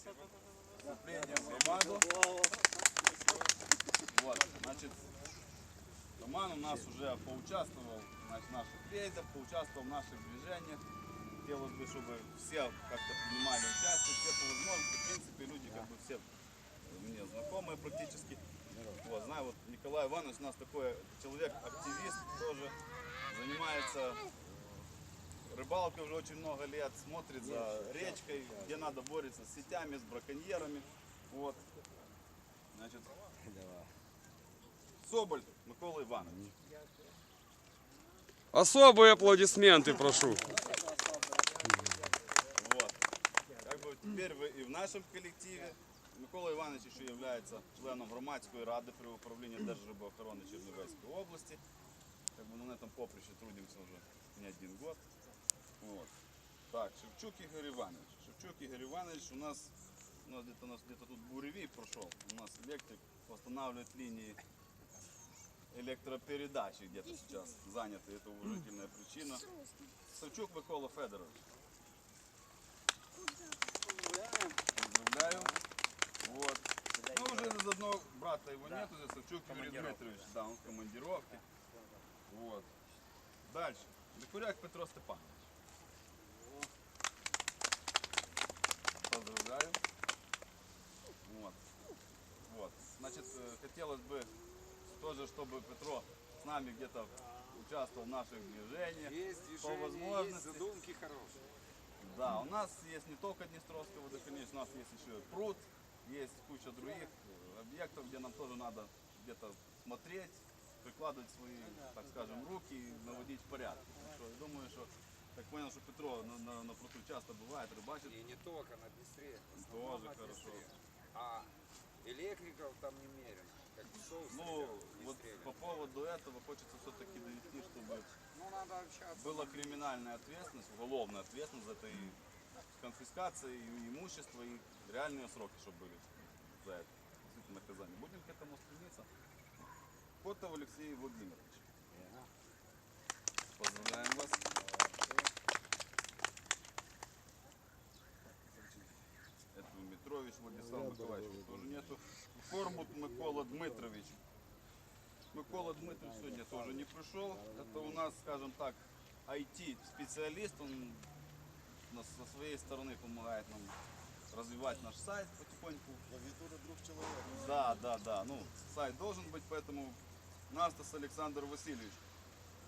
вступлением в команду. Вот, значит, Роман у нас уже поучаствовал значит, в наших рейдах, поучаствовал в наших движениях. Хотелось бы, чтобы все как-то принимали участие, все по возможности. В принципе, люди как бы все мне знакомые практически. Вот, знаю, вот Николай Иванович у нас такой человек-активист тоже, занимается рыбалкой уже очень много лет, смотрит за речкой, где надо борется с сетями, с браконьерами. Вот. Значит, Соболь Микола Иванович. Особые аплодисменты прошу. Вот. Как бы теперь вы и в нашем коллективе. Микола Иванович еще является членом громадської ради при управлінні Держрибоохорони Чернівецької області. Как бы, ну, на этом поприще трудимся уже не один год. Вот. Так, Шевчук Игорь Иванович. Шевчук Игорь Иванович у нас, у нас где-то, у нас где-то тут буревей прошел. У нас электрик восстанавливает линии электропередачи где-то сейчас заняты. Это уважительная причина. Савчук Микола Федорович. Поздравляю. Вот. Ну, уже из одного брата его нету, здесь Савчук Юрий Дмитриевич. Да, он в командировке. Вот. Дальше. Докуряк Петро Степанович. Поздравляю. Вот. Вот. Значит, э, хотелось бы тоже, чтобы Петро с нами где-то участвовал в наших движениях. Есть По движение, возможности. есть задумки хорошие. Да, у нас есть не только Днестровское водохранилище, у нас есть еще и пруд, есть куча других объектов, где нам тоже надо где-то смотреть, прикладывать свои, так скажем, руки и наводить порядок. Так что я думаю, что, так понял, что Петро на, на, на пруду часто бывает, рыбачит. И не только на Днестре. Тоже на хорошо. Днестре. А электриков там немерено. Как псов Ну, вот по поводу этого хочется все-таки довести, чтобы Ну, надо общаться. была криминальная ответственность, уголовная ответственность за это и конфискация и имущества, и реальные сроки, чтобы были за это. Действительно наказание. Будем к этому стремиться. Котов Алексей Владимирович. Поздравляем вас. Это Митрович Владислав Николаевич тоже нету. Формут Микола Дмитрович. Микола Дмитрович сегодня тоже не пришел. Это у нас, скажем так, IT-специалист. Он нас со своей стороны помогает нам развивать наш сайт потихоньку. Клавиатура друг человека. Да, да, да. Ну, сайт должен быть, поэтому Настас Александр Васильевич.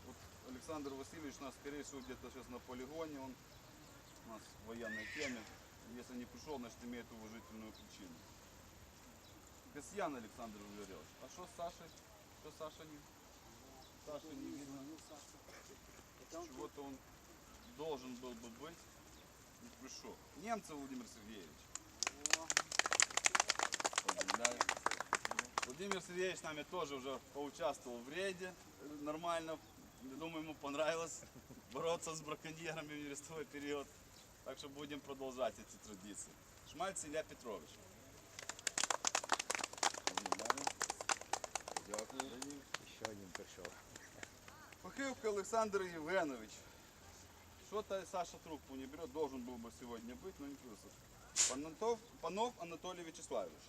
Вот Александр Васильевич у нас, скорее всего, где-то сейчас на полигоне. Он у нас в военной теме. Если не пришел, значит, имеет уважительную причину. Касьян Александр Валерьевич. А что с Сашей? Что Саша не... Саша не видно. Чего-то он должен был бы быть. Не пришел. Немцев Владимир Сергеевич. Владимир Сергеевич с нами тоже уже поучаствовал в рейде нормально. Я думаю, ему понравилось бороться с браконьерами в нерестовой период. Так что будем продолжать эти традиции. Шмальц Илья Петрович. Поздравляю. Дякую. Прийшов. Пахивка Александр Евгенович. Что-то Саша трубку не берет, должен был бы сегодня быть, но не пришел. Панов, Панов Анатолий Вячеславович.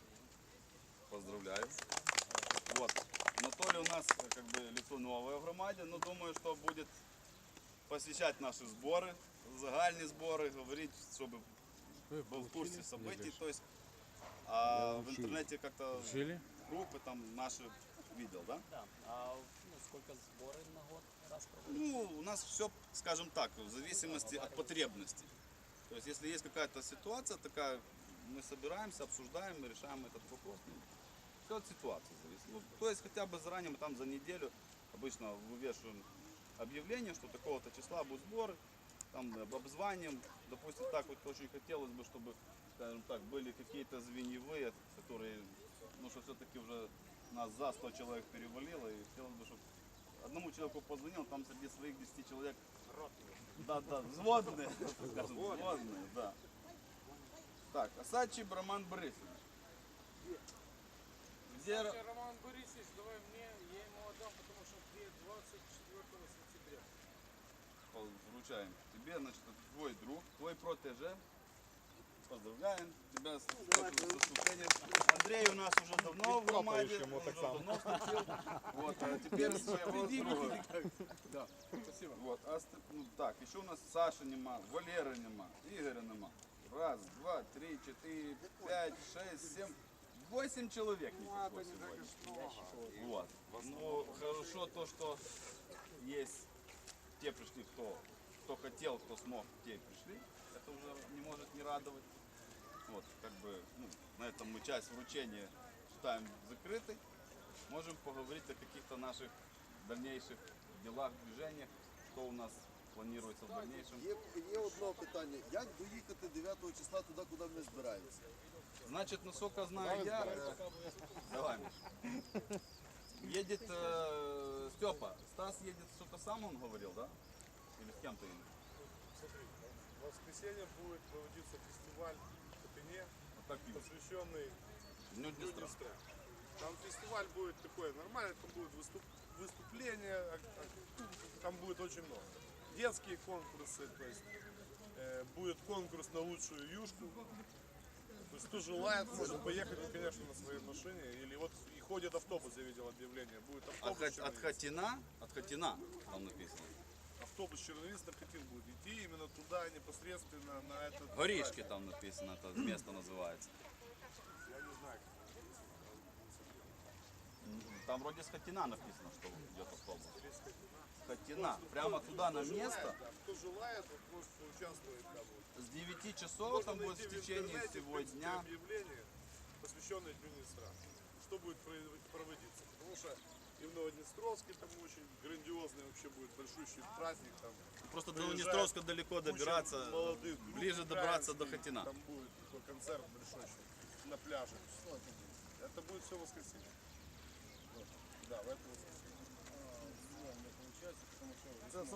Поздравляю. Вот. Анатолий у нас как бы лицо новое в громаде, но думаю, что будет посещать наши сборы, загальные сборы, говорить, чтобы был в курсе событий. То есть а в интернете как-то группы там наши видел, да? Да. А ну, сколько сборы на год раз проводите? Ну, у нас все, скажем так, в зависимости от потребностей. То есть, если есть какая-то ситуация такая, мы собираемся, обсуждаем решаем этот вопрос. Ну, все от ситуации зависит. Ну, то есть, хотя бы заранее, мы там за неделю обычно вывешиваем объявление, что такого-то числа будут сборы, там об- обзваниваем. Допустим, так вот очень хотелось бы, чтобы, скажем так, были какие-то звеньевые, которые, ну, что все-таки уже нас за 100 человек перевалило, и хотелось бы, чтобы одному человеку позвонил, там среди своих 10 человек. Да, да, взводные, скажем, взводные, да. Так, Осадчий Роман Борисович. Где... Роман Борисович, давай мне, я ему отдам, потому что где 24 сентября. Вручаем тебе, значит, это твой друг, твой протеже. Поздравляем тебя с с выступлением. Андрей у нас уже давно в он уже давно вступил. Вот, а теперь с другой. Да, спасибо. Вот, а ст- ну, так, еще у нас Саши нема, Валери нема, Игоря нема. Раз, два, три, четыре, пять, шесть, семь, восемь человек не пришло сегодня. Вот. Ну, хорошо то, что есть те пришли, кто, кто хотел, кто смог, те и пришли. Это уже не может не радовать Вот, как бы, ну, на этом мы часть вручения считаем закрытой. Можем поговорить о каких-то наших дальнейших делах, движениях, что у нас планируется в дальнейшем. Є, є одне питання. Як доїхати 9 числа туди, куди ми збираємося? Значит, насколько знаю я, э, давай, Миш. Едет э, Степа. Стас едет, что-то сам он говорил, да? Или с кем-то едет? Смотри, в воскресенье будет проводиться фестиваль видишь. посвященный Дню Днестра. Там фестиваль будет такой нормальный, там будет выступ, выступление, а- а- там будет очень много. Детские конкурсы, то есть э, будет конкурс на лучшую юшку. То есть кто желает, может поехать, ну, конечно, на своей машине. Или вот и ходит автобус, я видел объявление. Будет От, автобус, от черновист. Хатина, от Хатина там написано. Автобус черновист на Катин будет идти именно туда, непосредственно на этот Горишки праздник. там написано, это место называется. Я не знаю, Там вроде с Хатина написано, что идет автобус. С Хатина. Прямо туда на место. Да, кто желает, вот может поучаствовать там. С 9 часов Можно там будет в течение в всего принципе, дня. объявление, посвященное Дню. Что будет про- проводиться. Потому что и там очень грандиозный вообще будет большущий праздник. Там Просто до Днестровска далеко добираться, молодых групп ближе добраться до украинских, Хатина. Там будет такой концерт большой еще на пляже. Это будет все воскресенье. Вот. Да, в это воскресенье. А, не получается, потому что...